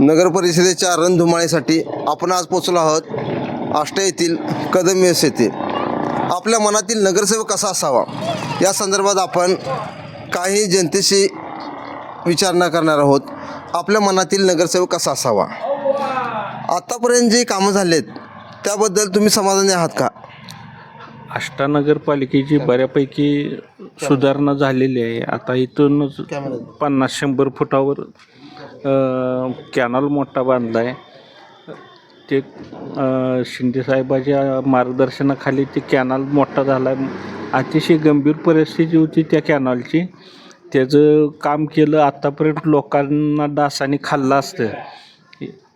नगर परिषदेच्या रणधुमाळीसाठी आपण आज पोचलो आहोत. आष्टा येथील कदम येस येथे. आपल्या मनातील नगरसेवक कसा असावा? या संदर्भात आपण काही जनतेशी विचारणा करणार आहोत. आपल्या मनातील नगरसेवक कसा असावा? आत्तापर्यंत जे कामं झालेत त्याबद्दल तुम्ही समाधानी आहात का? आष्टा नगरपालिकेची बऱ्यापैकी सुधारणा झालेली आहे. आता इथूनच पन्नास शंभर फुटावर कॅनल मोठा बांधला आहे ते शिंदेसाहेबाच्या मार्गदर्शनाखाली ते कॅनल मोठा झाला आहे अतिशय गंभीर परिस्थिती होती त्या कॅनलची. त्याचं काम केलं आत्तापर्यंत लोकांना डासाने खाल्लं असतं.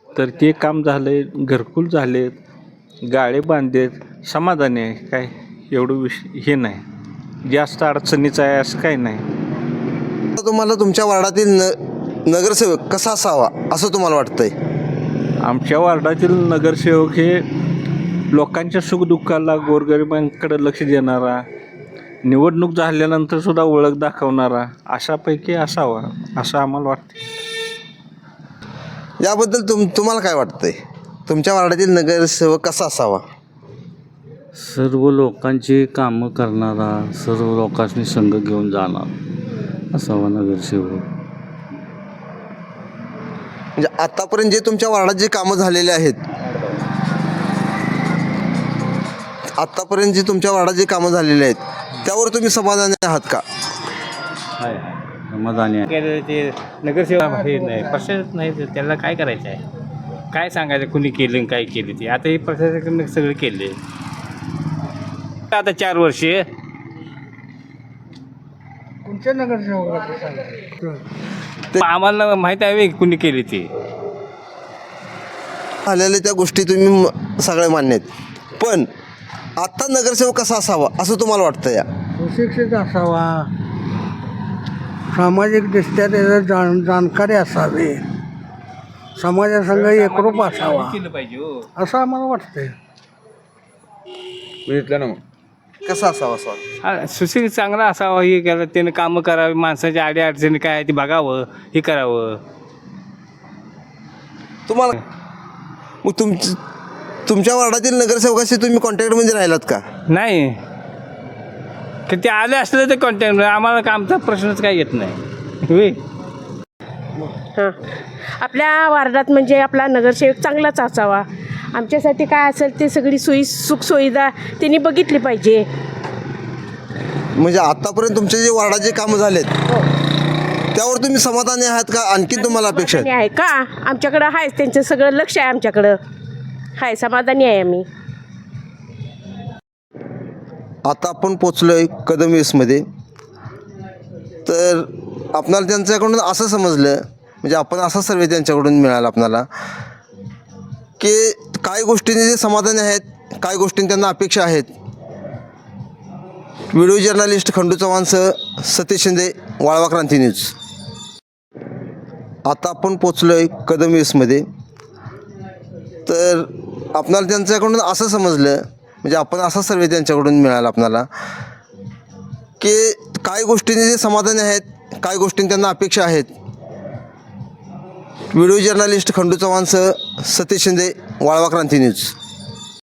तर ते काम झालं आहे घरकुल झालेत गाळे बांधलेत. समाधानी आहे काय? एवढं विष हे नाही. जास्त अडचणीचं आहे असं काही नाही. तुम्हाला तुमच्या वार्डातील न नगरसेवक कसा असावा असं तुम्हाला वाटतंय? आमच्या वार्डातील नगरसेवक हे लोकांच्या सुखदुःखाला गोरगरिबांकडे लक्ष देणारा निवडणूक झाल्यानंतर सुद्धा ओळख दाखवणारा अशापैकी असावा असं आम्हाला वाटतं याबद्दल तुम तुम्हाला काय वाटतंय? तुमच्या वार्डातील नगरसेवक कसा असावा? सर्व लोकांची कामं करणारा सर्व लोकांनी संघ घेऊन जाणार असावा नगरसेवक. म्हणजे आतापर्यंत जे तुमच्या वार्डात जे कामं झालेले आहेत आतापर्यंत जे तुमच्या वार्डात जे कामं झालेले आहेत त्यावर तुम्ही समाधानी आहात का? समाधानी ते नगरसेवक हे नाही प्रशासक नाही त्याला काय करायचं आहे? काय सांगायचं कुणी केलं आणि काय केलं ते? आता हे प्रशासकानं सगळं केले आता चार वर्षे आम्हाला माहीत आहे कुणी केली ती. झालेल्या त्या गोष्टी तुम्ही सगळे मान्य आहेत. पण आत्ता नगरसेवक कसा असावा असं तुम्हाला वाटतं या? सुशिक्षित असावा. सामाजिकदृष्ट्या त्याचं जाण जाणकारी असावी. समाजासंग एकरूप असावा. केलं पाहिजे हो. असं आम्हाला वाटतंय. कसा असावा असं हा, सुशील चांगला असावा हे केलं त्यानं कामं करावी माणसाच्या आडी अडचणी काय आहे ते बघावं हे करावं. तुम्हाला मग तुमची तुमच्या वार्डातील नगरसेवकाशी तुम्ही कॉन्टॅक्टमध्ये राहिलात का? नाही. की ते आले असले तर कॉन्टॅक्ट आम्हाला का आमचा प्रश्नच काही येत नाही? होय हां. आपल्या वार्डात म्हणजे आपला नगरसेवक चांगलाच असावा. आमच्यासाठी काय असेल ते सगळी सोयी सुखसुविधा त्यांनी बघितली पाहिजे. म्हणजे आतापर्यंत तुमचे जे वार्डाचे कामं झालेत त्यावर तुम्ही समाधानी आहात का? आणखी तुम्हाला अपेक्षा समाधानी आहे आहे का? आमच्याकडं आहे त्यांचं सगळं लक्ष आहे आमच्याकडं. आहे समाधानी आहे आम्ही. आता आपण पोचलो आहे कदम वेसमध्ये तर आपणाला त्यांच्याकडून असं समजलं म्हणजे आपण असा सर्वे त्यांच्याकडून मिळाला आपणाला. की काही गोष्टींनी समाधान समाधानी आहेत काय गोष्टींनी त्यांना अपेक्षा आहेत. व्हिडिओ जर्नलिस्ट खंडू चव्हाणसह सतीश शिंदे वाळवा क्रांती न्यूज. आता आपण पोचलो आहे कदम वीसमध्ये तर आपणाला त्यांच्याकडून असं समजलं म्हणजे आपण असा सर्वे त्यांच्याकडून मिळाला आपणाला की काही गोष्टींनी समाधान समाधानी आहेत काय गोष्टींनी त्यांना अपेक्षा आहेत. व्हिडिओ जर्नलिस्ट खंडू चव्हाणसह सतीश शिंदे वाळवा क्रांती न्यूज.